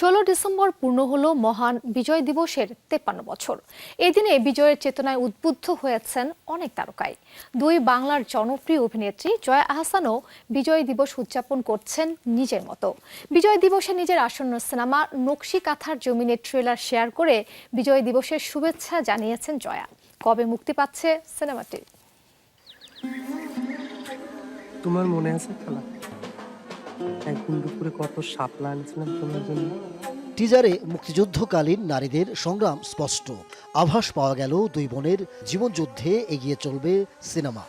ষোলো ডিসেম্বর পূর্ণ হল মহান বিজয় দিবসের তেপ্পান্ন বছর। এই দিনে বিজয়ের চেতনায় উদ্বুদ্ধ হয়েছেন অনেক তারকাই। দুই বাংলার জনপ্রিয় অভিনেত্রী জয়া আহসানও বিজয় দিবস উদযাপন করছেন নিজের মতো। বিজয় দিবসে নিজের আসন্ন সিনেমা নকশি কাঁথার জমিনের ট্রেলার শেয়ার করে বিজয় দিবসের শুভেচ্ছা জানিয়েছেন জয়া। কবে মুক্তি পাচ্ছে সিনেমাটি? তোমার মনে আছে খেলা? টিজারে মুক্তিযুদ্ধকালীন নারীদের সংগ্রাম স্পষ্ট। আভাস পাওয়া গেল দুই বোনের জীবনযুদ্ধে এগিয়ে চলবে সিনেমা।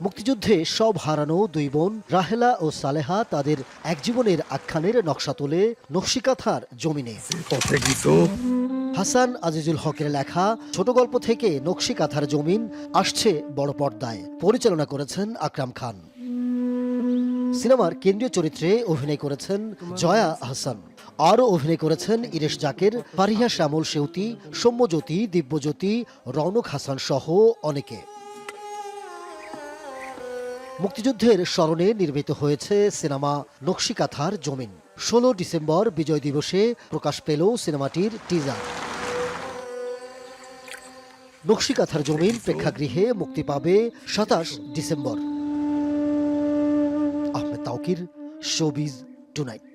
মুক্তিযুদ্ধে সব হারানো দুই বোন রাহেলা ও সালেহা তাদের এক জীবনের আখ্যানের নকশা তোলে নকশিকাথার জমিনে। হাসান আজিজুল হকের লেখা ছোট গল্প থেকে নকশিকাথার জমিন আসছে বড় পর্দায়। পরিচালনা করেছেন আকরাম খান। সিনেমার কেন্দ্রীয় চরিত্রে অভিনয় করেছেন জয়া আহসান আরও অভিনয় করেছেন ইরেশ জাকের, ফারিহা শ্যামল সেউতি সৌম্যজ্যোতি, দিব্যজ্যোতি, রৌনক হাসান সহ অনেকে। মুক্তিযুদ্ধের স্মরণে নির্মিত হয়েছে সিনেমা নকশিকাথার জমিন। ষোলো ডিসেম্বর বিজয় দিবসে প্রকাশ পেল সিনেমাটির টিজার। নকশিকাথার জমিন প্রেক্ষাগৃহে মুক্তি পাবে সাতাশ ডিসেম্বর। ফকির শোবিজ টুনাইট